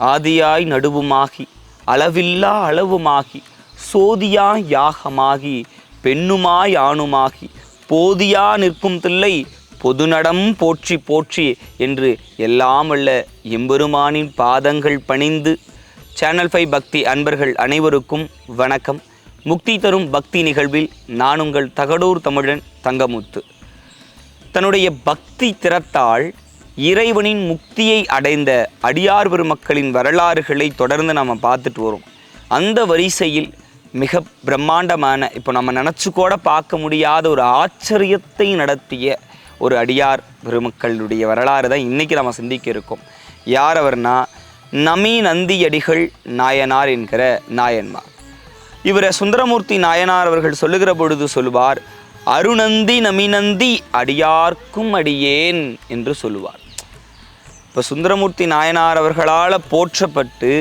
ஆதியாய் நடுவுமாகி அளவில்லா அளவுமாகி சோதியாய் யாகமாகி பெண்ணுமாய் ஆணுமாகி போதியா நிற்கும் தில்லை பொதுநடம் போற்றி போற்றி என்று எல்லாம் அல்ல எம்பெருமானின் பாதங்கள் பணிந்து. சேனல் ஃபைவ் பக்தி அன்பர்கள் அனைவருக்கும் வணக்கம். முக்தி தரும் பக்தி நிகழ்வில் நான் உங்கள் தகடூர் தமிழன் தங்கமுத்து. தன்னுடைய பக்தி திறத்தால் இறைவனின் முக்தியை அடைந்த அடியார் பெருமக்களின் வரலாறுகளை தொடர்ந்து நம்ம பார்த்துட்டு வரோம். அந்த வரிசையில் மிக பிரம்மாண்டமான இப்போ நம்ம நினச்சி கூட பார்க்க முடியாத ஒரு ஆச்சரியத்தை நடத்திய ஒரு அடியார் பெருமக்களுடைய வரலாறு தான் இன்றைக்கி நம்ம சிந்திக்க இருக்கோம். யார் அவர்னா? நமி நந்தியடிகள் நாயனார் என்கிற நாயன்மார். இவரை சுந்தரமூர்த்தி நாயனார் அவர்கள் சொல்லுகிற பொழுது சொல்லுவார் அருணந்தி நமிநந்தி அடியார்க்கும் அடியேன் என்று சொல்லுவார் இப்போ சுந்தரமூர்த்தி நாயனார் அவர்களால் போற்றப்பட்டு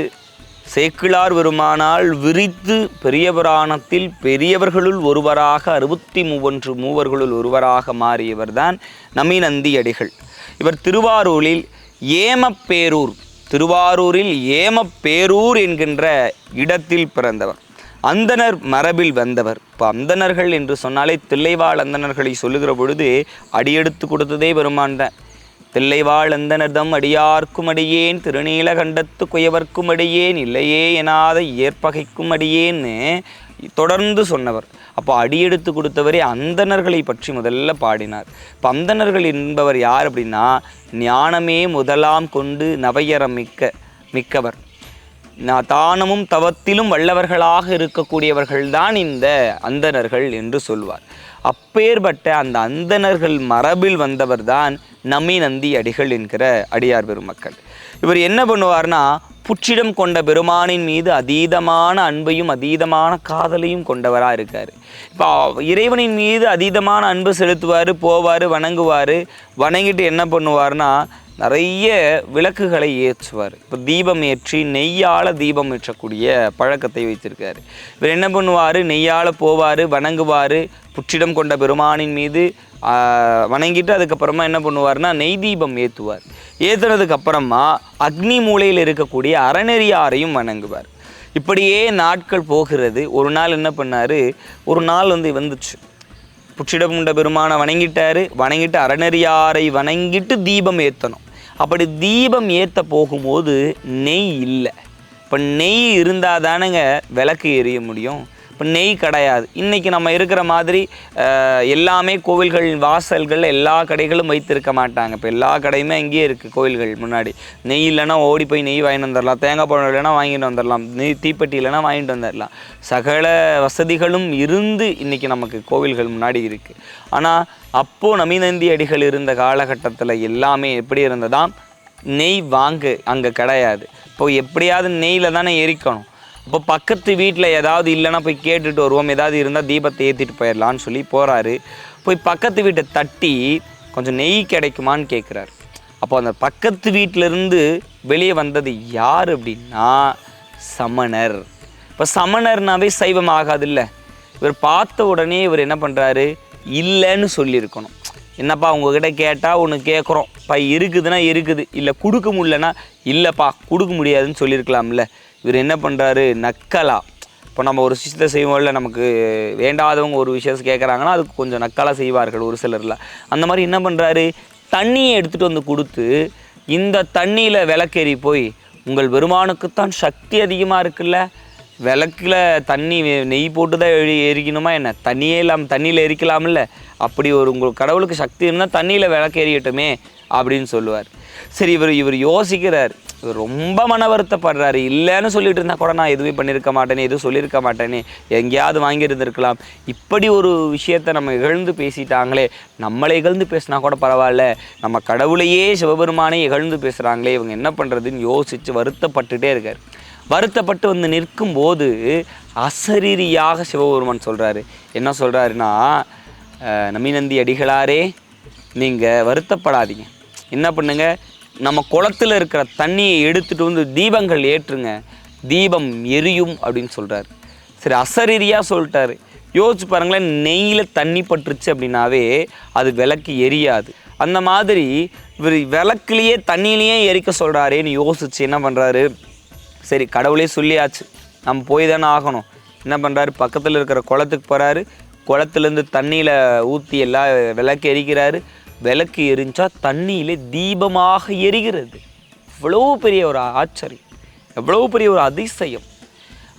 சேக்கிழார் பெருமானால் விரித்து பெரிய புராணத்தில் பெரியவர்களுள் ஒருவராக அறுபத்தி மூவொன்று மூவர்களுள் ஒருவராக மாறியவர் தான் நமிநந்தி அடிகள். இவர் திருவாரூரில் ஏமப்பேரூர் திருவாரூரில் ஏமப்பேரூர் என்கின்ற இடத்தில் பிறந்தவர். அந்தனர் மரபில் வந்தவர். இப்போ அந்தனர்கள் என்று சொன்னாலே தில்லைவாழ் அந்தணர்களை சொல்லுகிற பொழுது அடியெடுத்து கொடுத்ததே பெருமான் தான். தில்லைவாழ் அந்தனர்தம் அடியார்க்கும் அடியேன் திருநீலகண்டத்து குயவர்க்கும் அடியேன் இல்லையே எனாத ஏற்பகைக்கும் அடியேன்னு தொடர்ந்து சொன்னவர். அப்போ அடியெடுத்து கொடுத்தவரே அந்தணர்களை பற்றி முதல்ல பாடினார். இப்போ அந்தணர்கள் என்பவர் யார் அப்படின்னா ஞானமே முதலாம் கொண்டு நவையரம் மிக்க மிக்கவர். தானமும் தவத்திலும் வல்லவர்களாக இருக்கக்கூடியவர்கள்தான் இந்த அந்தணர்கள் என்று சொல்வார். அப்பேற்பட்ட அந்த அந்தணர்கள் மரபில் வந்தவர்தான் நமி நந்தி அடிகள் என்கிற அடியார் பெருமக்கள். இவர் என்ன பண்ணுவார்னா புற்றிடம் கொண்ட பெருமானின் மீது அதீதமான அன்பையும் அதீதமான காதலையும் கொண்டவராக இருக்கார். இப்போ இறைவனின் மீது அதீதமான அன்பு செலுத்துவார் போவார் வணங்குவார். வணங்கிட்டு என்ன பண்ணுவார்னா நிறைய விளக்குகளை ஏற்றுவார். இப்போ தீபம் ஏற்றி நெய்யால் தீபம் ஏற்றக்கூடிய பழக்கத்தை வைத்திருக்காரு. இவர் என்ன பண்ணுவார்? நெய்யால் போவார் வணங்குவார் புற்றிடம் கொண்ட பெருமானின் மீது வணங்கிட்டு அதுக்கப்புறமா என்ன பண்ணுவார்னா நெய் தீபம் ஏற்றுவார் ஏற்றுனதுக்கு அப்புறமா அக்னி மூலையில் இருக்கக்கூடிய அறநெறியாரையும் வணங்குவார். இப்படியே நாட்கள் போகிறது. ஒரு நாள் என்ன பண்ணார்? ஒரு நாள் வந்து வந்துச்சு. புற்றிடமுண்ட பெருமானை வணங்கிட்டார். வணங்கிட்டு அறநெறியாரை வணங்கிட்டு தீபம் ஏற்றணும் அப்படி தீபம் ஏற்ற போகும்போது நெய் இல்லை. இப்போ நெய் இருந்தால் தானேங்க விளக்கு எரிய முடியும். இப்போ நெய் கிடையாது. இன்றைக்கி நம்ம இருக்கிற மாதிரி எல்லாமே கோவில்கள் வாசல்கள் எல்லா கடைகளும் வைத்திருக்க மாட்டாங்க. இப்போ எல்லா கடையுமே அங்கேயே இருக்குது கோவில்கள் முன்னாடி. நெய் இல்லைன்னா ஓடி போய் நெய் வாங்கிட்டு வந்துடலாம். தேங்காய் பழம் இல்லைன்னா வாங்கிட்டு வந்துடலாம். நெய் தீப்பெட்டி இல்லைனா வாங்கிட்டு வந்துடலாம். சகல வசதிகளும் இருந்து இன்றைக்கி நமக்கு கோவில்கள் முன்னாடி இருக்குது ஆனால் அப்போது நமிநந்தி அடிகள் இருந்த காலகட்டத்தில் எல்லாமே எப்படி இருந்ததாம்? நெய் வாங்கு அங்கே கிடையாது. இப்போது எப்படியாவது நெய்யில் தானே எரிக்கணும். இப்போ பக்கத்து வீட்டில் ஏதாவது இல்லைன்னா போய் கேட்டுட்டு வருவோம். ஏதாவது இருந்தால் தீபத்தை ஏற்றிட்டு போயிடலான்னு சொல்லி போகிறாரு போய் பக்கத்து வீட்டை தட்டி கொஞ்சம் நெய் கிடைக்குமான்னு கேட்குறாரு அப்போ அந்த பக்கத்து வீட்டிலேருந்து வெளியே வந்தது யார் அப்படின்னா சமணர். இப்போ சமணர்னாவே சைவம் ஆகாதுல்ல. இவர் பார்த்த உடனே இவர் என்ன பண்ணுறாரு இல்லைன்னு சொல்லியிருக்கணும். என்னப்பா உங்ககிட்ட கேட்டால் ஒன்று கேட்குறோம் இப்போ இருக்குதுன்னா இருக்குது. இல்லை கொடுக்க முடியலன்னா இல்லைப்பா கொடுக்க முடியாதுன்னு சொல்லியிருக்கலாம்ல. இவர் என்ன பண்ணுறாரு நக்கலா. இப்போ நம்ம ஒரு விஷயத்தை செய்வோம்ல நமக்கு வேண்டாதவங்க ஒரு விஷயத்தை கேட்குறாங்கன்னா அதுக்கு கொஞ்சம் நக்கலாக செய்வார்கள் ஒரு சிலரில். அந்த மாதிரி என்ன பண்ணுறாரு தண்ணியை எடுத்துகிட்டு வந்து கொடுத்து இந்த தண்ணியில் விளக்கேறி போய் உங்கள் பெருமானுக்குத்தான் சக்தி அதிகமாக இருக்குல்ல? விளக்கில் தண்ணி நெய் போட்டு தான் எரி எரிக்கணுமா என்ன? தண்ணியே இல்லாமல் தண்ணியில் எரிக்கலாம்ல? அப்படி ஒரு உங்களுக்கு கடவுளுக்கு சக்தி இருந்தால் தண்ணியில் விளக்கு எரியட்டுமே அப்படின்னு சொல்லுவார். சரி இவர் இவர் யோசிக்கிறார். ரொம்ப மன வருத்தப்படுறாரு. இல்லைன்னு சொல்லிட்டு இருந்தால் கூட நான் எதுவுமே பண்ணியிருக்க மாட்டேனே எதுவும் சொல்லியிருக்க மாட்டேனே எங்கேயாவது வாங்கியிருந்திருக்கலாம். இப்படி ஒரு விஷயத்தை நம்ம இகழ்ந்து பேசிட்டாங்களே நம்மளை இகழ்ந்து பேசினா கூட பரவாயில்ல. நம்ம கடவுளையே சிவபெருமானே இகழ்ந்து பேசுகிறாங்களே இவங்க என்ன பண்ணுறதுன்னு யோசித்து வருத்தப்பட்டுட்டே இருக்கார். வருத்தப்பட்டு வந்து நிற்கும் போது அசரீரியாக சிவபெருமான் சொல்கிறாரு என்ன சொல்கிறாருன்னா நமிநந்தி அடிகளாரே நீங்கள் வருத்தப்படாதீங்க. என்ன பண்ணுங்கள் நம்ம குளத்துல இருக்கிற தண்ணியை எடுத்துட்டு வந்து தீபங்கள் ஏற்றுங்க. தீபம் எரியும் அப்படின்னு சொல்கிறாரு சரி அசரீரியாக சொல்லிட்டார். யோசிச்சு பாருங்களேன் நெய்யில் தண்ணி பட்டுருச்சு அப்படின்னாவே அது விளக்கு எரியாது. அந்த மாதிரி இவர் விளக்குலேயே தண்ணியிலேயே எரிக்க சொல்கிறாரேன்னு யோசிச்சு என்ன பண்ணுறாரு சரி கடவுளே சொல்லியாச்சு. நம்ம போய் தானே ஆகணும். என்ன பண்ணுறாரு பக்கத்தில் இருக்கிற குளத்துக்கு போகிறாரு குளத்துலேருந்து தண்ணியில் ஊற்றி எல்லாம் விளக்கு எரிக்கிறாரு. விளக்கு எரிஞ்சா தண்ணியிலே தீபமாக எரிகிறது. இவ்வளோ பெரிய ஒரு ஆச்சரியம். எவ்வளோ பெரிய ஒரு அதிசயம்.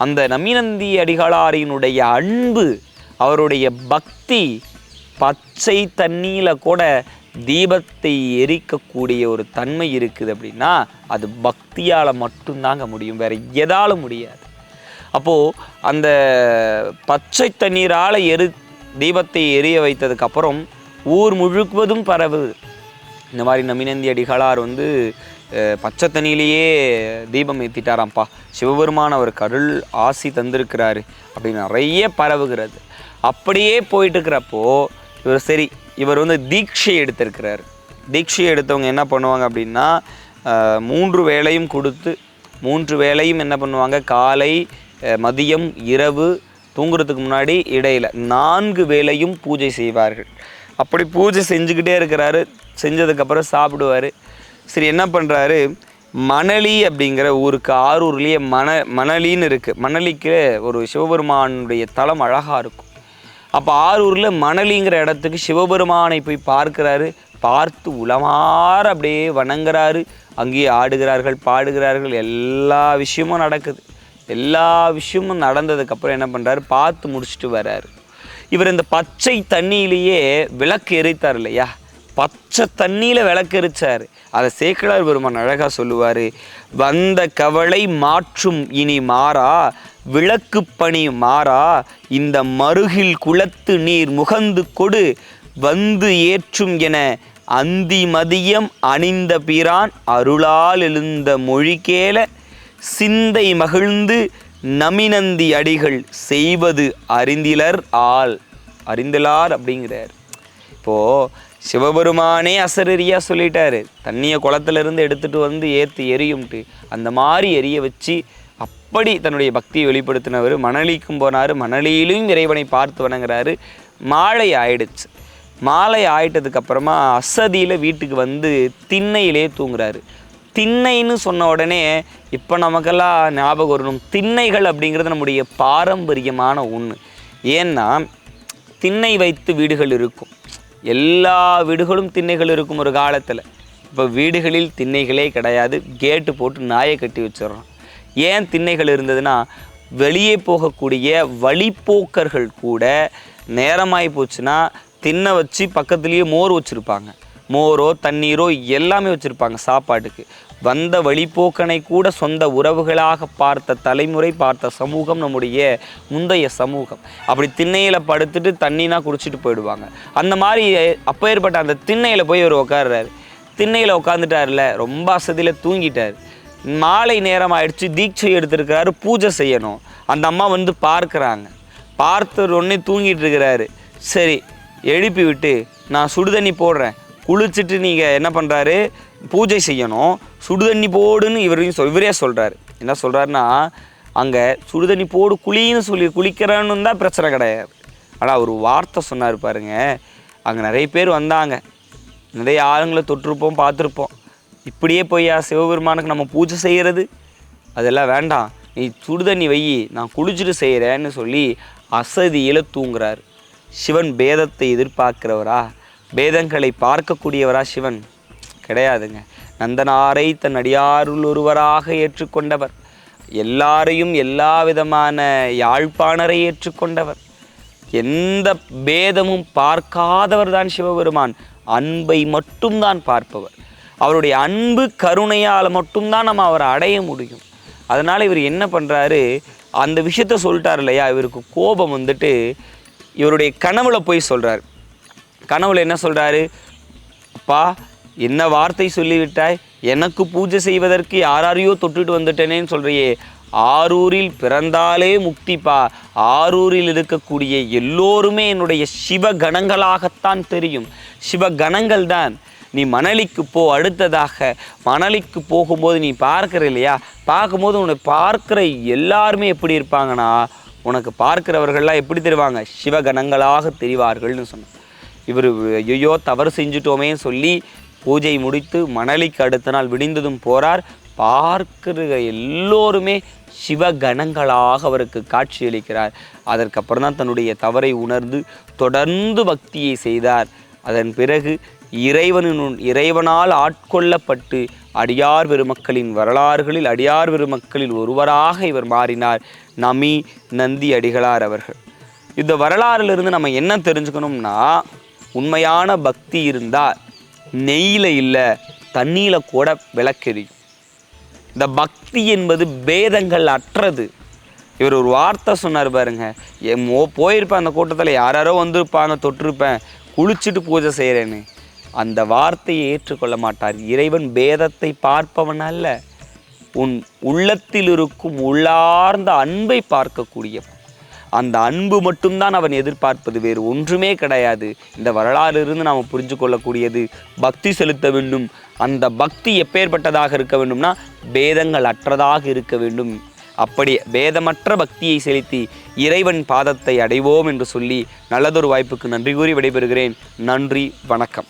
அந்த நமிநந்தி அடிகளாரினுடைய அன்பு அவருடைய பக்தி பச்சை தண்ணியில் கூட தீபத்தை எரிக்கக்கூடிய ஒரு தன்மை இருக்குது அப்படின்னா அது பக்தியால் மட்டும்தாங்க முடியும். வேறு எதாலும் முடியாது. அப்போது அந்த பச்சை தண்ணீரால் எரி தீபத்தை எரிய வைத்ததுக்கப்புறம் ஊர் முழுக்குவதும் பரவுது. இந்த மாதிரி நமினந்தி அடிகளார் வந்து பச்சை தண்ணியிலேயே தீபம் ஏற்றிட்டாராம்ப்பா சிவபெருமான அவர் கருள் ஆசி தந்திருக்கிறாரு அப்படின்னு நிறைய பரவுகிறது. அப்படியே போயிட்டு இருக்கிறப்போ இவர் சரி இவர் வந்து தீட்சை எடுத்திருக்கிறார். தீட்சை எடுத்தவங்க என்ன பண்ணுவாங்க அப்படின்னா மூன்று வேளையும் கொடுத்து மூன்று வேளையும் என்ன பண்ணுவாங்க? காலை மதியம் இரவு தூங்குறதுக்கு முன்னாடி இடையில் நான்கு வேளையும் பூஜை செய்வார்கள். அப்படி பூஜை செஞ்சுக்கிட்டே இருக்கிறாரு. செஞ்சதுக்கப்புறம் சாப்பிடுவார். சரி என்ன பண்ணுறாரு மணலி அப்படிங்கிற ஊருக்கு ஆரூர்லேயே மண மணலின்னு இருக்குது மணலிக்கு ஒரு சிவபெருமானுடைய தலம் அழகாக இருக்கும். அப்போ ஆரூரில் மணலிங்கிற இடத்துக்கு சிவபெருமானை போய் பார்க்குறாரு. பார்த்து உளமாற அப்படியே வணங்குறாரு. அங்கேயே ஆடுகிறார்கள் பாடுகிறார்கள். எல்லா விஷயமும் நடக்குது. எல்லா விஷயமும் நடந்ததுக்கப்புறம் என்ன பண்ணுறாரு பார்த்து முடிச்சுட்டு வர்றாரு. இவர் இந்த பச்சை தண்ணியிலேயே விளக்கு எரித்தார் இல்லையா? பச்சை தண்ணியில் விளக்கு எரிச்சார். அதை சேக்கலார் பெருமான் அழகாக சொல்லுவார் வந்த கவலை மாற்றும் இனி மாறா விளக்கு பணி மாறா இந்த மருகில் குளத்து நீர் முகந்து கொடு வந்து ஏற்றும் என அந்தி மதியம் அணிந்த பிரான் அருளால் எழுந்த மொழிகேல சிந்தை மகிழ்ந்து நமினந்தி அடிகள் செய்வது அறிந்திலர் ஆள். அறிந்திலார் அப்படிங்கிறார். இப்போது சிவபெருமானே அசரரியா சொல்லிட்டாரு. தண்ணியை குளத்துல இருந்து வந்து ஏற்றி எரியும்ட்டு. அந்த மாதிரி எரிய வச்சு அப்படி தன்னுடைய பக்தியை வெளிப்படுத்தினவர் மணலிக்கும் போனார். மணலியிலும் இறைவனை பார்த்து வணங்குறாரு. மாலை ஆயிடுச்சு. மாலை ஆயிட்டதுக்கப்புறமா அசதியில் வீட்டுக்கு வந்து திண்ணையிலே தூங்குறாரு. திண்ணைன்னு சொன்ன உடனே இப்போ நமக்கெல்லாம் ஞாபகம் வரணும். திண்ணைகள் அப்படிங்கிறது நம்முடைய பாரம்பரியமான ஒன்று ஏன்னா திண்ணை வைத்து வீடுகள் இருக்கும். எல்லா வீடுகளும் திண்ணைகள் இருக்கும் ஒரு காலத்தில். இப்போ வீடுகளில் திண்ணைகளே கிடையாது. கேட்டு போட்டு நாயை கட்டி வச்சிடுறோம். ஏன் திண்ணைகள் இருந்ததுன்னா வெளியே போகக்கூடிய வழிப்போக்கர்கள் கூட நேரமாகி போச்சுன்னா திண்ணை வச்சு பக்கத்துலேயே மோர் வச்சுருப்பாங்க. மோரோ தண்ணீரோ எல்லாமே வச்சுருப்பாங்க சாப்பாட்டுக்கு. வந்த வழிப்போக்கனை கூட சொந்த உறவுகளாக பார்த்த தலைமுறை பார்த்த சமூகம் நம்முடைய முந்தைய சமூகம். அப்படி திண்ணையில் படுத்துட்டு தண்ணினா குடிச்சிட்டு போயிடுவாங்க. அந்த மாதிரி அப்போ ஏற்பட்ட அந்த திண்ணையில் போய் அவர் உட்கார்றாரு திண்ணையில் உட்காந்துட்டார்ல ரொம்ப அசதியில் தூங்கிட்டார். மாலை நேரம் ஆயிடுச்சு தீட்சை எடுத்திருக்கிறாரு பூஜை செய்யணும். அந்த அம்மா வந்து பார்க்குறாங்க. பார்த்த உடனே தூங்கிட்டு இருக்கிறாரு. சரி எழுப்பி விட்டு நான் சுடுதண்ணி போடுறேன். குளிச்சுட்டு நீங்கள் என்ன பண்ணுறாரு பூஜை செய்யணும். சுடுதண்ணி போடுன்னு இவரையும் சொல் இவரே சொல்கிறாரு என்ன சொல்கிறாருன்னா அங்கே சுடுதண்ணி போடு குளின்னு சொல்லி குளிக்கிறேன்னு தான் பிரச்சனை கிடையாது. ஆனால் ஒரு வார்த்தை சொன்னார் பாருங்க. அங்கே நிறைய பேர் வந்தாங்க. நிறைய ஆளுங்களை தொட்டிருப்போம் பார்த்துருப்போம். இப்படியே போய் சிவபெருமானுக்கு நம்ம பூஜை செய்கிறது அதெல்லாம் வேண்டாம். நீ சுடுதண்ணி வை. நான் குளிச்சுட்டு செய்கிறேன்னு சொல்லி அசதியில் தூங்குறாரு. சிவன் பேதத்தை எதிர்பார்க்கிறவரா? பேதங்களை பார்க்கக்கூடியவரா சிவன்? கிடையாதுங்க. நந்தனாரை தன் அடியாருள் ஒருவராக ஏற்றுக்கொண்டவர். எல்லாரையும் எல்லா விதமான யாழ்ப்பாணரை ஏற்றுக்கொண்டவர். எந்த பேதமும் பார்க்காதவர் தான் சிவபெருமான். அன்பை மட்டும்தான் பார்ப்பவர். அவருடைய அன்பு கருணையால் மட்டும்தான் நம்ம அவரை அடைய முடியும். அதனால் இவர் என்ன பண்ணுறாரு அந்த விஷயத்த சொல்லிட்டார் இல்லையா? இவருக்கு கோபம் வந்துட்டு இவருடைய கனவுல போய் சொல்கிறார் கனவுல என்ன சொல்கிறாரு அப்பா என்ன வார்த்தை சொல்லிவிட்டாய்? எனக்கு பூஜை செய்வதற்கு யாராரையோ தொட்டுட்டு வந்துட்டேனேன்னு சொல்கிறியே ஆரூரில் பிறந்தாலே முக்திப்பா ஆரூரில் இருக்கக்கூடிய எல்லோருமே என்னுடைய சிவகணங்களாகத்தான் தெரியும். சிவகணங்கள் தான். நீ மணலிக்கு போ அடுத்ததாக மணலிக்கு போகும்போது நீ பார்க்குற இல்லையா? பார்க்கும்போது உன்னை பார்க்குற எல்லாருமே எப்படி இருப்பாங்கன்னா உனக்கு பார்க்கிறவர்கள்லாம் எப்படி தெரிவாங்க? சிவகணங்களாக தெரிவார்கள்னு சொன்னேன் இவர் ஐயோ தவறு செஞ்சுட்டோமே சொல்லி பூஜை முடித்து மணலிக்கு அடுத்த நாள் விடிந்ததும் போகிறார் பார்க்கிற எல்லோருமே சிவகணங்களாக அவருக்கு காட்சியளிக்கிறார். அதற்கப்புறம் தான் தன்னுடைய தவறை உணர்ந்து தொடர்ந்து பக்தியை செய்தார். அதன் பிறகு இறைவனின் இறைவனால் ஆட்கொள்ளப்பட்டு அடியார் பெருமக்களின் வரலாறுகளில் அடியார் பெருமக்களில் ஒருவராக இவர் மாறினார். நமி நந்தி அடிகளார் அவர்கள். இந்த வரலாறிலிருந்து நம்ம என்ன தெரிஞ்சுக்கணும்னா உண்மையான பக்தி இருந்தால் நெய்யில் இல்லை தண்ணியில் கூட விளக்கெரியும். இந்த பக்தி என்பது பேதங்கள் அற்றது. இவர் ஒரு வார்த்தை சொன்னார் பாருங்க மோ போயிருப்பேன் அந்த கூட்டத்தில் யாராரோ வந்திருப்பாங்க தொட்டிருப்பேன் குளிச்சுட்டு பூஜை செய்கிறேன்னு அந்த வார்த்தையை ஏற்றுக்கொள்ள மாட்டார். இறைவன் பேதத்தை பார்ப்பவன் அல்ல. உன் உள்ளத்தில் இருக்கும் உள்ளார்ந்த அன்பை பார்க்கக்கூடியவன். அந்த அன்பு மட்டும்தான் அவன் எதிர்பார்ப்பது வேறு ஒன்றுமே கிடையாது. இந்த வரலாறிலிருந்து நாம் புரிஞ்சு கொள்ளக்கூடியது பக்தி செலுத்த வேண்டும். அந்த பக்தி எப்பேற்பட்டதாக இருக்க வேண்டும்னா பேதங்கள் அற்றதாக இருக்க வேண்டும். அப்படி பேதமற்ற பக்தியை செலுத்தி இறைவன் பாதத்தை அடைவோம் என்று சொல்லி நல்லதொரு வாய்ப்புக்கு நன்றி கூறி விடைபெறுகிறேன். நன்றி வணக்கம்.